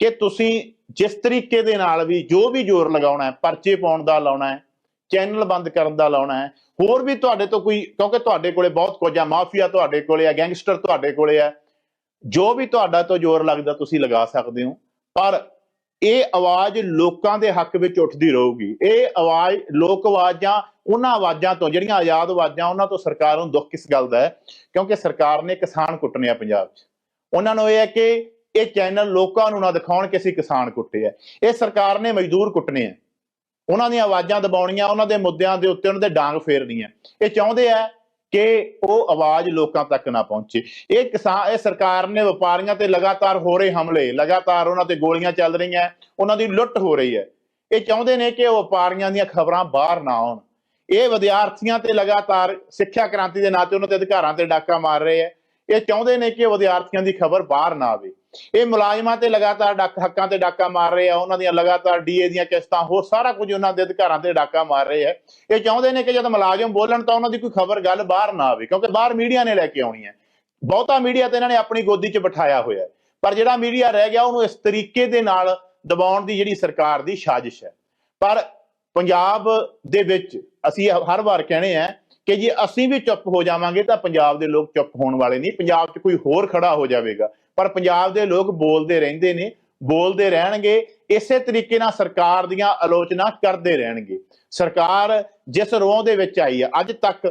ਕਿ ਤੁਸੀਂ ਜਿਸ ਤਰੀਕੇ ਦੇ ਨਾਲ ਵੀ ਜੋ ਵੀ ਜ਼ੋਰ ਲਗਾਉਣਾ ਹੈ, ਪਰਚੇ ਪਾਉਣ ਦਾ ਲਾਉਣਾ ਹੈ ਚੈਨਲ ਬੰਦ ਕਰਨ ਦਾ ਲਾਉਣਾ ਹੈ। ਹੋਰ ਵੀ ਤੁਹਾਡੇ ਤੋਂ ਕੋਈ, ਕਿਉਂਕਿ ਤੁਹਾਡੇ ਕੋਲੇ ਬਹੁਤ ਕੁਝ ਆ ਮਾਫੀਆ ਤੁਹਾਡੇ ਕੋਲੇ ਆ ਗੈਂਗਸਟਰ ਤੁਹਾਡੇ ਕੋਲੇ ਆ ਜੋ ਵੀ ਤੁਹਾਡਾ ਤੋਂ ਜ਼ੋਰ ਲੱਗਦਾ ਤੁਸੀਂ ਲਗਾ ਸਕਦੇ ਹੋ। ਪਰ ਇਹ ਆਵਾਜ਼ ਲੋਕਾਂ ਦੇ ਹੱਕ ਵਿੱਚ ਉੱਠਦੀ ਰਹੂਗੀ। ਇਹ ਆਵਾਜ਼, ਲੋਕ ਆਵਾਜ਼ਾਂ, ਉਹਨਾਂ ਆਵਾਜ਼ਾਂ ਤੋਂ, ਜਿਹੜੀਆਂ ਆਜ਼ਾਦ ਆਵਾਜ਼ਾਂ, ਉਹਨਾਂ ਤੋਂ ਸਰਕਾਰ ਨੂੰ ਦੁੱਖ ਕਿਸ ਗੱਲ ਦਾ ਹੈ? ਕਿਉਂਕਿ ਸਰਕਾਰ ਨੇ ਕਿਸਾਨ ਕੁੱਟਨੇ ਆ ਪੰਜਾਬ 'ਚ। ਉਹਨਾਂ ਨੂੰ ਇਹ ਹੈ ਕਿ ਇਹ ਚੈਨਲ ਲੋਕਾਂ ਨੂੰ ਨਾ ਦਿਖਾਉਣ ਕਿ ਅਸੀਂ ਕਿਸਾਨ ਕੁੱਟੇ ਆ। ਇਹ ਸਰਕਾਰ ਨੇ ਮਜ਼ਦੂਰ ਕੁੱਟਨੇ ਆ। ਉਹਨਾਂ ਦੀਆਂ ਆਵਾਜ਼ਾਂ ਦਬਾਉਣੀਆਂ, ਉਹਨਾਂ ਦੇ ਮੁੱਦਿਆਂ ਦੇ ਉੱਤੇ ਉਹਨਾਂ ਦੇ ਡਾਂਗ ਫੇਰਨੀ ਹੈ ਇਹ ਚਾਹੁੰਦੇ ਆ ਕਿ ਉਹ ਆਵਾਜ਼ ਲੋਕਾਂ ਤੱਕ ਨਾ ਪਹੁੰਚੇ। ਇਹ ਕਿਸਾਨ, ਇਹ ਸਰਕਾਰ ਨੇ ਵਪਾਰੀਆਂ ਤੇ ਲਗਾਤਾਰ ਹੋ ਰਹੇ ਹਮਲੇ, ਲਗਾਤਾਰ ਉਹਨਾਂ ਤੇ ਗੋਲੀਆਂ ਚੱਲ ਰਹੀਆਂ, ਉਹਨਾਂ ਦੀ ਲੁੱਟ ਹੋ ਰਹੀ ਹੈ। ਇਹ ਚਾਹੁੰਦੇ ਨੇ ਕਿ ਉਹ ਵਪਾਰੀਆਂ ਦੀਆਂ ਖਬਰਾਂ ਬਾਹਰ ਨਾ ਆਉਣ। ਇਹ ਵਿਦਿਆਰਥੀਆਂ ਤੇ ਲਗਾਤਾਰ ਸਿੱਖਿਆ ਕ੍ਰਾਂਤੀ ਦੇ ਨਾਂ ਤੇ ਉਹਨਾਂ ਤੇ ਅਧਿਕਾਰਾਂ ਤੇ ਡਾਕਾ ਮਾਰ ਰਹੇ ਹੈ। ਇਹ ਚਾਹੁੰਦੇ ਨੇ ਕਿ ਵਿਦਿਆਰਥੀਆਂ ਦੀ ਖਬਰ ਬਾਹਰ ਨਾ ਆਵੇ। ਇਹ ਮੁਲਾਜ਼ਮਾਂ ਤੇ ਲਗਾਤਾਰ ਡਾਕ, ਹੱਕਾਂ ਤੇ ਡਾਕਾ ਮਾਰ ਰਹੇ ਆ, ਉਹਨਾਂ ਦੀਆਂ ਲਗਾਤਾਰ ਡੀਏ ਦੀਆਂ ਕਿਸ਼ਤਾਂ, ਹੋਰ ਸਾਰਾ ਕੁਝ ਉਹਨਾਂ ਦੇ ਅਧਿਕਾਰਾਂ ਤੇ ਡਾਕਾ ਮਾਰ ਰਹੇ ਆ। ਇਹ ਚਾਹੁੰਦੇ ਨੇ ਕਿ ਜਦ ਮੁਲਾਜ਼ਮ ਬੋਲਣ ਤਾਂ ਉਹਨਾਂ ਦੀ ਕੋਈ ਖਬਰ, ਗੱਲ ਬਾਹਰ ਨਾ ਆਵੇ, ਕਿਉਂਕਿ ਬਾਹਰ ਮੀਡੀਆ ਨੇ ਲੈ ਕੇ ਆਉਣੀ ਹੈ। ਬਹੁਤਾ ਮੀਡੀਆ ਤੇ ਇਹਨਾਂ ਨੇ ਆਪਣੀ ਗੋਦੀ 'ਚ ਬਿਠਾਇਆ ਹੋਇਆ ਪਰ ਜਿਹੜਾ ਮੀਡੀਆ ਰਹਿ ਗਿਆ, ਉਹਨੂੰ ਇਸ ਤਰੀਕੇ ਦੇ ਨਾਲ ਦਬਾਉਣ ਦੀ ਜਿਹੜੀ ਸਰਕਾਰ ਦੀ ਸਾਜ਼ਿਸ਼ ਹੈ। ਪਰ ਪੰਜਾਬ ਦੇ ਵਿੱਚ ਅਸੀਂ ਹਰ ਵਾਰ ਕਹਿੰਦੇ ਆ ਕਿ ਜੇ ਅਸੀਂ ਵੀ ਚੁੱਪ ਹੋ ਜਾਵਾਂਗੇ, ਤਾਂ ਪੰਜਾਬ ਦੇ ਲੋਕ ਚੁੱਪ ਹੋਣ ਵਾਲੇ ਨਹੀਂ। ਪੰਜਾਬ 'ਚ ਕੋਈ ਹੋਰ ਖੜਾ ਹੋ ਜਾਵੇਗਾ। ਪਰ ਪੰਜਾਬ ਦੇ ਲੋਕ ਬੋਲਦੇ ਰਹਿੰਦੇ ਨੇ, ਬੋਲਦੇ ਰਹਿਣਗੇ, ਇਸੇ ਤਰੀਕੇ ਨਾਲ ਸਰਕਾਰ ਦੀਆਂ ਆਲੋਚਨਾ ਕਰਦੇ ਰਹਿਣਗੇ। ਸਰਕਾਰ ਜਿਸ ਰੋਹ ਦੇ ਵਿੱਚ ਆਈ ਹੈ ਅੱਜ ਤੱਕ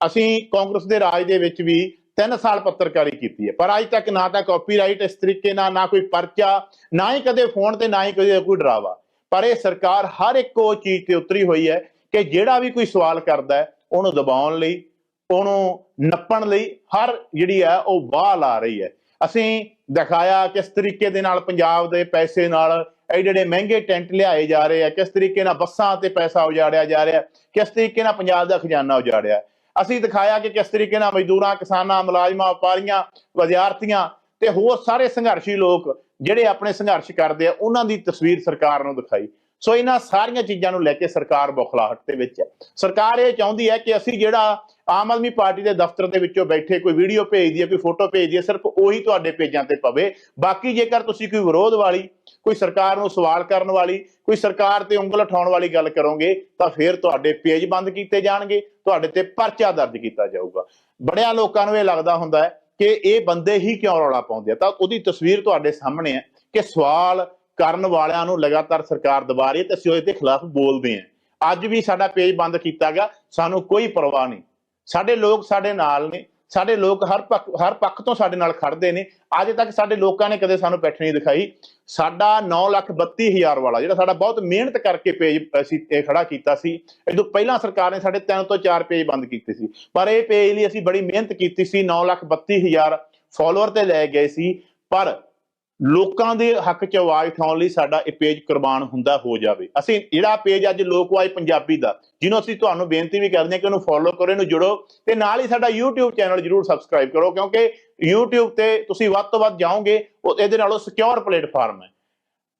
ਅਸੀਂ ਕਾਂਗਰਸ ਦੇ ਰਾਜ ਦੇ ਵਿੱਚ ਵੀ 3 ਸਾਲ ਪੱਤਰਕਾਰੀ ਕੀਤੀ ਹੈ, ਪਰ ਅੱਜ ਤੱਕ ਨਾ ਤਾਂ ਕਾਪੀਰਾਈਟ ਇਸ ਤਰੀਕੇ ਨਾਲ, ਨਾ ਕੋਈ ਪਰਚਾ, ਨਾ ਹੀ ਕਦੇ ਫੋਨ ਤੇ, ਨਾ ਹੀ ਕਦੇ ਕੋਈ ਡਰਾਵਾ। ਪਰ ਇਹ ਸਰਕਾਰ ਹਰ ਇੱਕ ਉਹ ਚੀਜ਼ ਤੇ ਉਤਰੀ ਹੋਈ ਹੈ ਕਿ ਜਿਹੜਾ ਵੀ ਕੋਈ ਸਵਾਲ ਕਰਦਾ ਹੈ, ਉਹਨੂੰ ਦਬਾਉਣ ਲਈ, ਉਹਨੂੰ ਨੱਪਣ ਲਈ ਹਰ ਜਿਹੜੀ ਹੈ, ਉਹ ਵਾਹ ਲਾ ਰਹੀ ਹੈ। ਅਸੀਂ ਦਿਖਾਇਆ ਕਿਸ ਤਰੀਕੇ ਦੇ ਨਾਲ ਪੰਜਾਬ ਦੇ ਪੈਸੇ ਨਾਲ ਇਹ ਜਿਹੜੇ ਮਹਿੰਗੇ ਟੈਂਟ ਲਿਆਏ ਜਾ ਰਹੇ ਆ, ਕਿਸ ਤਰੀਕੇ ਨਾਲ ਬੱਸਾਂ ਤੇ ਪੈਸਾ ਉਜਾੜਿਆ ਜਾ ਰਿਹਾ, ਕਿਸ ਤਰੀਕੇ ਨਾਲ ਪੰਜਾਬ ਦਾ ਖਜ਼ਾਨਾ ਉਜਾੜਿਆ। ਅਸੀਂ ਦਿਖਾਇਆ ਕਿ ਕਿਸ ਤਰੀਕੇ ਨਾਲ ਮਜ਼ਦੂਰਾਂ, ਕਿਸਾਨਾਂ, ਮੁਲਾਜ਼ਮਾਂ, ਵਪਾਰੀਆਂ, ਵਿਦਿਆਰਥੀਆਂ ਤੇ ਹੋਰ ਸਾਰੇ ਸੰਘਰਸ਼ੀ ਲੋਕ ਜਿਹੜੇ ਆਪਣੇ ਸੰਘਰਸ਼ ਕਰਦੇ ਆ, ਉਹਨਾਂ ਦੀ ਤਸਵੀਰ ਸਰਕਾਰ ਨੂੰ ਦਿਖਾਈ। ਸੋ ਇਹਨਾਂ ਸਾਰੀਆਂ ਚੀਜ਼ਾਂ ਨੂੰ ਲੈ ਕੇ ਸਰਕਾਰ ਬੌਖਲਾਹਟ ਦੇ ਵਿੱਚ ਹੈ। ਸਰਕਾਰ ਇਹ ਚਾਹੁੰਦੀ ਹੈ ਕਿ ਅਸੀਂ ਜਿਹੜਾ ਆਮ ਆਦਮੀ ਪਾਰਟੀ ਦੇ ਦਫ਼ਤਰ ਦੇ ਵਿੱਚੋਂ ਬੈਠੇ ਕੋਈ ਵੀਡੀਓ ਭੇਜਦੀ ਹੈ, ਕੋਈ ਫੋਟੋ ਭੇਜਦੀ ਹੈ, ਸਿਰਫ ਉਹੀ ਤੁਹਾਡੇ ਪੇਜਾਂ ਤੇ ਪਵੇ। ਬਾਕੀ ਜੇਕਰ ਤੁਸੀਂ ਕੋਈ ਵਿਰੋਧ ਵਾਲੀ, ਕੋਈ ਸਰਕਾਰ ਨੂੰ ਸਵਾਲ ਕਰਨ ਵਾਲੀ, ਕੋਈ ਸਰਕਾਰ ਤੇ ਉਂਗਲ ਉਠਾਉਣ ਵਾਲੀ ਗੱਲ ਕਰੋਗੇ, ਤਾਂ ਫਿਰ ਤੁਹਾਡੇ ਪੇਜ ਬੰਦ ਕੀਤੇ ਜਾਣਗੇ, ਤੁਹਾਡੇ ਤੇ ਪਰਚਾ ਦਰਜ ਕੀਤਾ ਜਾਊਗਾ। ਬੜਿਆਂ ਲੋਕਾਂ ਨੂੰ ਇਹ ਲੱਗਦਾ ਹੁੰਦਾ ਹੈ ਕਿ ਇਹ ਬੰਦੇ ਹੀ ਕਿਉਂ ਰੌਲਾ ਪਾਉਂਦੇ ਆ? ਤਾਂ ਉਹਦੀ ਤਸਵੀਰ ਤੁਹਾਡੇ ਸਾਹਮਣੇ ਹੈ ਕਿ ਸਵਾਲ ਕਰਨ ਵਾਲਿਆਂ ਨੂੰ ਲਗਾਤਾਰ ਸਰਕਾਰ ਦਬਾ ਰਹੀ ਹੈ ਤੇ ਅਸੀਂ ਉਹਦੇ ਖਿਲਾਫ ਬੋਲਦੇ ਹਾਂ। ਅੱਜ ਵੀ ਸਾਡਾ ਪੇਜ ਬੰਦ ਕੀਤਾ ਗਿਆ, ਸਾਨੂੰ ਕੋਈ ਪਰਵਾਹ ਨਹੀਂ। ਸਾਡੇ ਲੋਕ ਸਾਡੇ ਨਾਲ ਨੇ, ਸਾਡੇ ਲੋਕ ਹਰ ਪੱਖ ਹਰ ਪੱਖ ਤੋਂ ਸਾਡੇ ਨਾਲ ਖੜਦੇ ਨੇ। ਅੱਜ ਤੱਕ ਸਾਡੇ ਲੋਕਾਂ ਨੇ ਕਦੇ ਸਾਨੂੰ ਪਿੱਠ ਨਹੀਂ ਦਿਖਾਈ। ਸਾਡਾ 932000 ਵਾਲਾ ਜਿਹੜਾ ਸਾਡਾ ਬਹੁਤ ਮਿਹਨਤ ਕਰਕੇ ਪੇਜ, ਅਸੀਂ ਇਹ ਖੜਾ ਕੀਤਾ ਸੀ, ਇਹ ਤੋਂ ਪਹਿਲਾਂ ਸਰਕਾਰ ਨੇ ਸਾਡੇ 3 ਤੋਂ 4 ਪੇਜ ਬੰਦ ਕੀਤੇ ਸੀ। ਪਰ ਇਹ ਪੇਜ ਲਈ ਅਸੀਂ ਬੜੀ ਮਿਹਨਤ ਕੀਤੀ ਸੀ 932000 ਫਾਲੋਅਰ ਤੇ ਲੈ ਗਏ ਸੀ। ਪਰ ਲੋਕਾਂ ਦੇ ਹੱਕ 'ਚ ਆਵਾਜ਼ ਉਠਾਉਣ ਲਈ ਸਾਡਾ ਇਹ ਪੇਜ ਕੁਰਬਾਨ ਹੁੰਦਾ ਹੋ ਜਾਵੇ। ਅਸੀਂ ਜਿਹੜਾ ਪੇਜ ਅੱਜ ਲੋਕਵਾਈ ਪੰਜਾਬੀ ਦਾ, ਜਿਹਨੂੰ ਅਸੀਂ ਤੁਹਾਨੂੰ ਬੇਨਤੀ ਵੀ ਕਰਦੇ ਹਾਂ ਕਿ ਉਹਨੂੰ ਫੋਲੋ ਕਰੋ, ਇਹਨੂੰ ਜੁੜੋ ਤੇ ਨਾਲ ਹੀ ਸਾਡਾ YouTube ਚੈਨਲ ਜਰੂਰ ਸਬਸਕ੍ਰਾਈਬ ਕਰੋ ਕਿਉਂਕਿ YouTube ਤੇ ਤੁਸੀਂ ਵੱਧ ਤੋਂ ਵੱਧ ਜਾਓਗੇ, ਉਹ ਇਹਦੇ ਨਾਲੋਂ ਸਿਕਿਉਰ ਪਲੇਟਫਾਰਮ ਹੈ।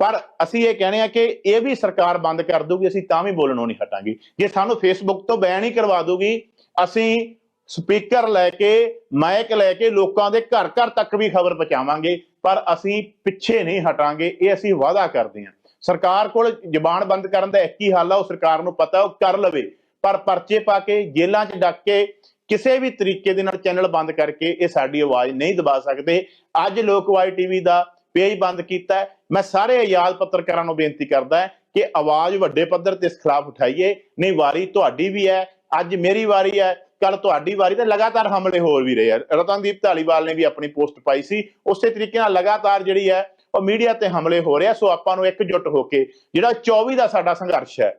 ਪਰ ਅਸੀਂ ਇਹ ਕਹਿੰਦੇ ਆ ਕਿ ਇਹ ਵੀ ਸਰਕਾਰ ਬੰਦ ਕਰ ਦੂਗੀ ਅਸੀਂ ਤਾਂ ਵੀ ਬੋਲਣੋਂ ਨਹੀਂ ਹਟਾਂਗੇ। ਜੇ ਸਾਨੂੰ ਫੇਸਬੁੱਕ ਤੋਂ ਬੈਨ ਹੀ ਕਰਵਾ ਦੂਗੀ ਅਸੀਂ ਸਪੀਕਰ ਲੈ ਕੇ ਮਾਈਕ ਲੈ ਕੇ ਲੋਕਾਂ ਦੇ ਘਰ ਘਰ ਤੱਕ ਵੀ ਖਬਰ ਪਹੁੰਚਾਵਾਂਗੇ। ਪਰ ਅਸੀਂ ਪਿੱਛੇ ਨਹੀਂ ਹਟਾਂਗੇ, ਇਹ ਅਸੀਂ ਵਾਅਦਾ ਕਰਦੇ ਹਾਂ। ਸਰਕਾਰ ਕੋਲ ਜ਼ਬਾਨ ਬੰਦ ਕਰਨ ਦਾ ਇੱਕ ਹੀ ਹੱਲ ਆ, ਉਹ ਸਰਕਾਰ ਨੂੰ ਪਤਾ, ਉਹ ਕਰ ਲਵੇ। ਪਰ ਪਰਚੇ ਪਾ ਕੇ, ਜੇਲ੍ਹਾਂ 'ਚ ਡੱਕ ਕੇ, ਕਿਸੇ ਵੀ ਤਰੀਕੇ ਦੇ ਨਾਲ ਚੈਨਲ ਬੰਦ ਕਰਕੇ ਇਹ ਸਾਡੀ ਆਵਾਜ਼ ਨਹੀਂ ਦਬਾ ਸਕਦੇ। ਅੱਜ ਲੋਕਵਾਈ ਟੀਵੀ ਦਾ ਪੇਜ ਬੰਦ ਕੀਤਾ ਮੈਂ ਸਾਰੇ ਆਜ਼ਾਦ ਪੱਤਰਕਾਰਾਂ ਨੂੰ ਬੇਨਤੀ ਕਰਦਾ ਕਿ ਆਵਾਜ਼ ਵੱਡੇ ਪੱਧਰ ਤੇ ਇਸ ਖਿਲਾਫ ਉਠਾਈਏ। ਨਹੀਂ, ਵਾਰੀ ਤੁਹਾਡੀ ਵੀ ਹੈ। ਅੱਜ ਮੇਰੀ ਵਾਰੀ ਹੈ। ਕੱਲ ਤੁਹਾਡੀ ਵਾਰੀ ਤੇ ਲਗਾਤਾਰ ਹਮਲੇ ਹੋਰ ਵੀ ਰਹੇ ਆ। ਰਤਨਦੀਪ ਢਾਲੀਵਾਲ ਨੇ ਵੀ ਆਪਣੀ ਪੋਸਟ ਪਾਈ ਸੀ। ਉਸੇ ਤਰੀਕੇ ਨਾਲ ਲਗਾਤਾਰ ਜਿਹੜੀ ਹੈ, ਉਹ ਮੀਡੀਆ ਤੇ ਹਮਲੇ ਹੋ ਰਿਹਾ ਸੋ ਆਪਾਂ ਨੂੰ ਇਕਜੁੱਟ ਹੋ ਕੇ ਜਿਹੜਾ 24 ਦਾ ਸਾਡਾ ਸੰਘਰਸ਼ ਹੈ,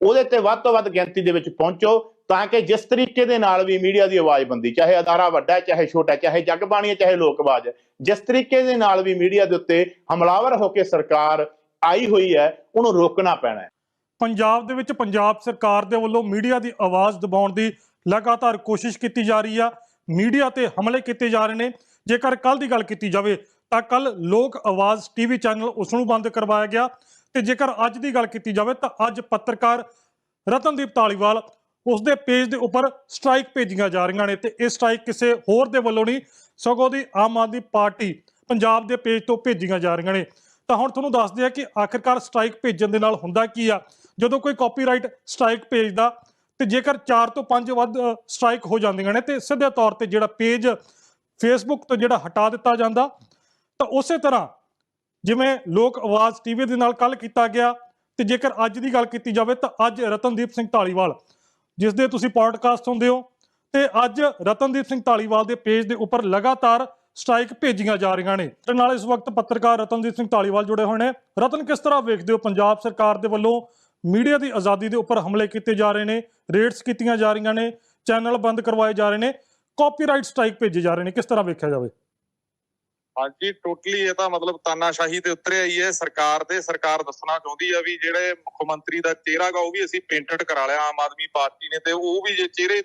ਉਹਦੇ ਤੇ ਵੱਧ ਤੋਂ ਵੱਧ ਗਿਣਤੀ ਦੇ ਵਿੱਚ ਪਹੁੰਚੋ ਤਾਂ ਕਿ ਜਿਸ ਤਰੀਕੇ ਦੇ ਨਾਲ ਵੀ ਮੀਡੀਆ ਦੀ ਆਵਾਜ਼ ਬੰਦੀ ਚਾਹੇ ਅਦਾਰਾ ਵੱਡਾ ਹੈ, ਚਾਹੇ ਛੋਟਾ ਹੈ, ਚਾਹੇ ਜਗਬਾਣੀ ਹੈ, ਚਾਹੇ ਲੋਕਵਾਜ ਹੈ, ਜਿਸ ਤਰੀਕੇ ਦੇ ਨਾਲ ਵੀ ਮੀਡੀਆ ਦੇ ਉੱਤੇ ਹਮਲਾਵਰ ਹੋ ਕੇ ਸਰਕਾਰ ਆਈ ਹੋਈ ਹੈ, ਉਹਨੂੰ ਰੋਕਣਾ ਪੈਣਾ ਹੈ।
ਪੰਜਾਬ ਦੇ ਵਿੱਚ ਪੰਜਾਬ ਸਰਕਾਰ ਦੇ ਵੱਲੋਂ ਮੀਡੀਆ ਦੀ ਆਵਾਜ਼ ਦਬਾਉਣ ਦੀ ਲਗਾਤਾਰ ਕੋਸ਼ਿਸ਼ ਕੀਤੀ ਜਾ ਰਹੀ ਆ, ਮੀਡੀਆ ਤੇ ਹਮਲੇ ਕੀਤੇ ਜਾ ਰਹੇ ਨੇ। ਜੇਕਰ ਕੱਲ ਦੀ ਗੱਲ ਕੀਤੀ ਜਾਵੇ, ਤਾਂ ਕੱਲ ਲੋਕ ਆਵਾਜ਼ ਟੀਵੀ ਚੈਨਲ ਉਸ ਨੂੰ ਬੰਦ ਕਰਵਾਇਆ ਗਿਆ। ਤੇ ਜੇਕਰ ਅੱਜ ਦੀ ਗੱਲ ਕੀਤੀ ਜਾਵੇ, ਤਾਂ ਅੱਜ ਪੱਤਰਕਾਰ ਰਤਨਦੀਪ ਢਾਲੀਵਾਲ ਉਸ ਦੇ ਪੇਜ ਦੇ ਉੱਪਰ ਸਟ੍ਰਾਈਕ ਭੇਜੀਆਂ ਜਾ ਰਹੀਆਂ ਨੇ ਤੇ ਇਹ ਸਟ੍ਰਾਈਕ ਕਿਸੇ ਹੋਰ ਦੇ ਵੱਲੋਂ ਨਹੀਂ, ਸਗੋਂ ਦੀ ਆਮ ਆਦਮੀ ਪਾਰਟੀ ਪੰਜਾਬ ਦੇ ਪੇਜ ਤੋਂ ਭੇਜੀਆਂ ਜਾ ਰਹੀਆਂ ਨੇ। ਤਾਂ ਹੁਣ ਤੁਹਾਨੂੰ ਦੱਸਦੇ ਆ ਕਿ ਆਖਿਰਕਾਰ ਸਟ੍ਰਾਈਕ ਭੇਜਣ ਦੇ ਨਾਲ ਹੁੰਦਾ ਕੀ ਆ? ਜਦੋਂ ਕੋਈ ਕਾਪੀਰਾਈਟ ਸਟ੍ਰਾਈਕ ਭੇਜਦਾ ਤੇ ਜੇਕਰ 4 ਤੋਂ 5 ਵੱਧ ਸਟ੍ਰਾਈਕ ਹੋ ਜਾਂਦੀਆਂ ਨੇ, ਤੇ ਸਿੱਧੇ ਤੌਰ ਤੇ ਜਿਹੜਾ ਪੇਜ ਫੇਸਬੁੱਕ ਤੋਂ ਜਿਹੜਾ ਹਟਾ ਦਿੱਤਾ ਜਾਂਦਾ, ਤਾਂ ਉਸੇ ਤਰ੍ਹਾਂ ਜਿਵੇਂ ਲੋਕ ਆਵਾਜ਼ ਟੀਵੀ ਦੇ ਨਾਲ ਕੱਲ ਕੀਤਾ ਗਿਆ, ਤੇ ਜੇਕਰ ਅੱਜ ਦੀ ਗੱਲ ਕੀਤੀ ਜਾਵੇ ਤਾਂ ਅੱਜ ਰਤਨਦੀਪ ਸਿੰਘ ਢਾਲੀਵਾਲ ਜਿਸ ਦੇ ਤੁਸੀਂ ਪੋਡਕਾਸਟ ਸੁਣਦੇ ਹੋ, ਤੇ ਅੱਜ ਰਤਨਦੀਪ ਸਿੰਘ ਢਾਲੀਵਾਲ ਦੇ ਪੇਜ ਦੇ ਉੱਪਰ ਲਗਾਤਾਰ ਸਟ੍ਰਾਈਕ ਭੇਜੀਆਂ ਜਾ ਰਹੀਆਂ ਨੇ। ਤੇ ਨਾਲ ਇਸ ਵਕਤ ਪੱਤਰਕਾਰ ਰਤਨਦੀਪ ਸਿੰਘ ਢਾਲੀਵਾਲ ਜੁੜੇ ਹੋਏ ਨੇ। ਰਤਨ, ਕਿਸ ਤਰ੍ਹਾਂ ਵੇਖਦੇ ਹੋ ਪੰਜਾਬ ਸਰਕਾਰ ਦੇ ਵੱਲੋਂ ਮੀਡੀਆ ਦੀ ਆਜ਼ਾਦੀ ਦੇ ਉੱਪਰ ਹਮਲੇ ਕੀਤੇ ਜਾ ਰਹੇ ਨੇ, ਰੇਡਸ ਕੀਤੀਆਂ ਜਾ ਰਹੀਆਂ ਨੇ, ਚੈਨਲ ਬੰਦ ਕਰਵਾਏ ਜਾ ਰਹੇ ਨੇ, ਕਾਪੀਰਾਈਟ ਸਟ੍ਰਾਈਕ ਭੇਜੇ ਜਾ ਰਹੇ ਨੇ, ਕਿਸ ਤਰ੍ਹਾਂ ਵੇਖਿਆ ਜਾਵੇ?
ਹਾਂਜੀ, ਟੋਟਲੀ ਇਹ ਤਾਂ ਮਤਲਬ ਤਾਨਾਸ਼ਾਹੀ ਤੇ ਉਤਰਿਆ ਹੀ ਹੈ। ਸਰਕਾਰ ਦੇ, ਸਰਕਾਰ ਦੱਸਣਾ ਚਾਹੁੰਦੀ ਆ ਵੀ ਜਿਹੜੇ ਮੁੱਖ ਮੰਤਰੀ ਦਾ ਚਿਹਰਾ ਗਾ, ਉਹ ਵੀ ਅਸੀਂ ਪੇਂਟਡ ਕਰਾ ਲਿਆ ਆਮ ਆਦਮੀ ਪਾਰਟੀ ਨੇ ਤੇ ਉਹ ਵੀ ਜੇ ਚਿਹਰੇ